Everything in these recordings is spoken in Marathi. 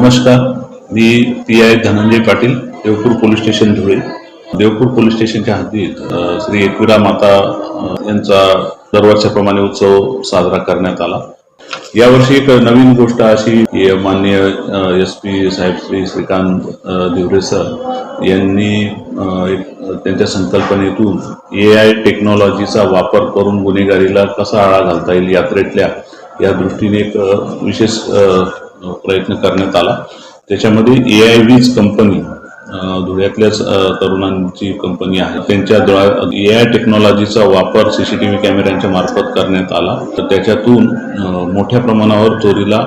नमस्कार मी P I Dhananjay Patil Deopur police station Dhule. Deopur police स्टेशनच्या हद्दीत श्री एकविरा माता यांचा दरवर्षाप्रमाणे उत्सव साजरा करण्यात आला. यावर्षी एक नवीन गोष्ट अशी मान्य एस पी साहेब श्री श्रीकांत अ, सर यांनी एक त्यांच्या संकल्पनेतून ए आय टेक्नॉलॉजीचा वापर करून गुन्हेगारीला कसा आळा घालता येईल यात्रेतल्या या दृष्टीने एक विशेष प्रयत्न करण्यात आला. त्याच्यामध्ये ए आय वीज कंपनी धुळ्यातल्याच तरुणांची कंपनी आहे. त्यांच्या ए आय टेक्नॉलॉजीचा वापर सी सी टी व्ही कॅमेऱ्यांच्या मार्फत करण्यात आला. तर त्याच्यातून मोठ्या प्रमाणावर चोरीला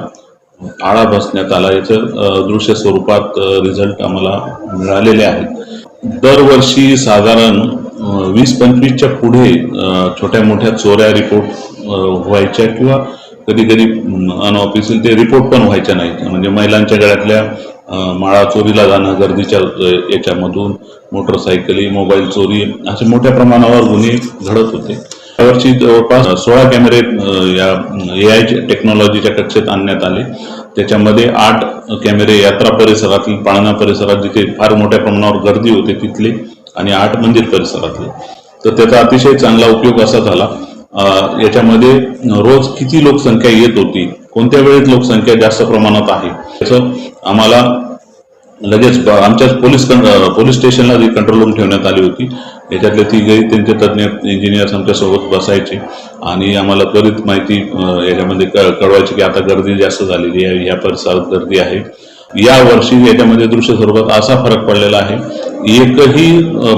आळा बसण्यात आला. याचं दृश्य स्वरूपात रिझल्ट आम्हाला मिळालेले आहेत. दरवर्षी साधारण वीस पंचवीसच्या पुढे छोट्या मोठ्या चोऱ्या रिपोर्ट व्हायच्या किंवा कधी कधी अनऑफिशियल ते रिपोर्ट पण व्हायच्या नाहीत. म्हणजे महिलांच्या गळ्यातल्या माळा चोरीला जाणं गर्दीच्या याच्यामधून मोटरसायकली मोबाईल चोरी असे मोठ्या प्रमाणावर गुन्हे घडत होते. यावर्षी जवळपास सोळा कॅमेरे या ए आय टेक्नॉलॉजीच्या कक्षेत आणण्यात आले. त्याच्यामध्ये आठ कॅमेरे यात्रा परिसरातील पाळणा परिसरात जिथे फार मोठ्या प्रमाणावर गर्दी होते तिथले आणि आठ मंदिर परिसरातले. तर त्याचा अतिशय चांगला उपयोग असा झाला. याच्यामध्ये रोज किती लोकसंख्या येत होती? कोणत्या वेळेत लोकसंख्या जास्त प्रमाणात आहे? याचं आम्हाला लगेच आमच्या आमच्याच पोलीस पोलीस स्टेशनला जी कंट्रोल रूम ठेवण्यात आली होती. याच्यातले तिघही त्यांचे तज्ज्ञ इंजिनियर्स आमच्यासोबत बसायचे आणि आम्हाला त्वरित माहिती याच्यामध्ये कळवायची की आता गर्दी जास्त झालेली आहे या परिसरात गर्दी आहे. या वर्षी याच्यामध्ये दृश्य स्वरूपात असा फरक पडलेला आहे एकही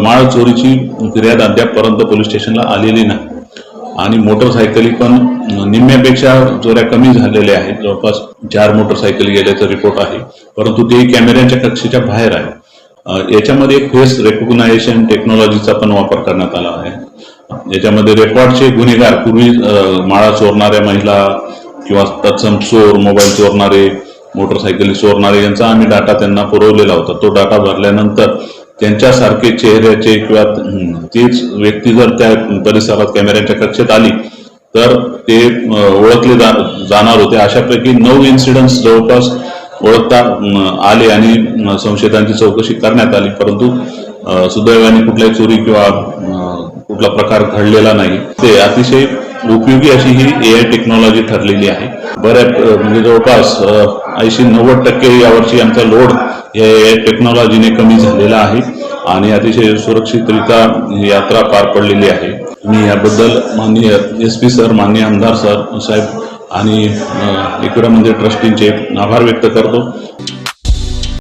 माळ चोरीची फिर्याद अद्यापपर्यंत पोलीस स्टेशनला आलेली नाही. आणि मोटरसायकली पण निम्म्यापेक्षा जोऱ्या कमी झालेल्या आहेत. जवळपास चार मोटरसायकल गेल्याचा रिपोर्ट आहे. परंतु ते कॅमेऱ्यांच्या कक्षेच्या बाहेर आहे. याच्यामध्ये फेस रेकॉग्नायझेशन टेक्नॉलॉजीचा पण वापर करण्यात आला आहे. याच्यामध्ये रेकॉर्डचे गुन्हेगार पूर्वी माळा चोरणाऱ्या महिला किंवा तत्सम चोर मोबाईल चोरणारे मोटरसायकली चोरणारे यांचा आम्ही डाटा त्यांना पुरवलेला होता. तो डाटा भरल्यानंतर त्यांच्यासारखे चेहऱ्याचे किंवा तीच व्यक्ती जर त्या परिसरात कॅमेऱ्याच्या कक्षेत आली तर ते ओळखले जा जाणार होते. अशापैकी नऊ इन्सिडन्स जवळपास ओळखता आले आणि संशयितांची चौकशी करण्यात आली. परंतु सुदैवाने कुठल्याही चोरी किंवा कुठला प्रकार घडलेला नाही. ते अतिशय उपयोगी अशी ही ए आय टेक्नॉलॉजी ठरलेली आहे. बऱ्या म्हणजे जवळपास ऐंशी नव्वद टक्के यावर्षी आमचा लोड या ए आय टेक्नॉलॉजीने कमी झालेला आहे आणि अतिशय सुरक्षितरित्या यात्रा पार पडलेली आहे. मी याबद्दल माननीय एस पी सर माननीय आमदार सर साहेब आणि इकडं म्हणजे ट्रस्टींचे आभार व्यक्त करतो.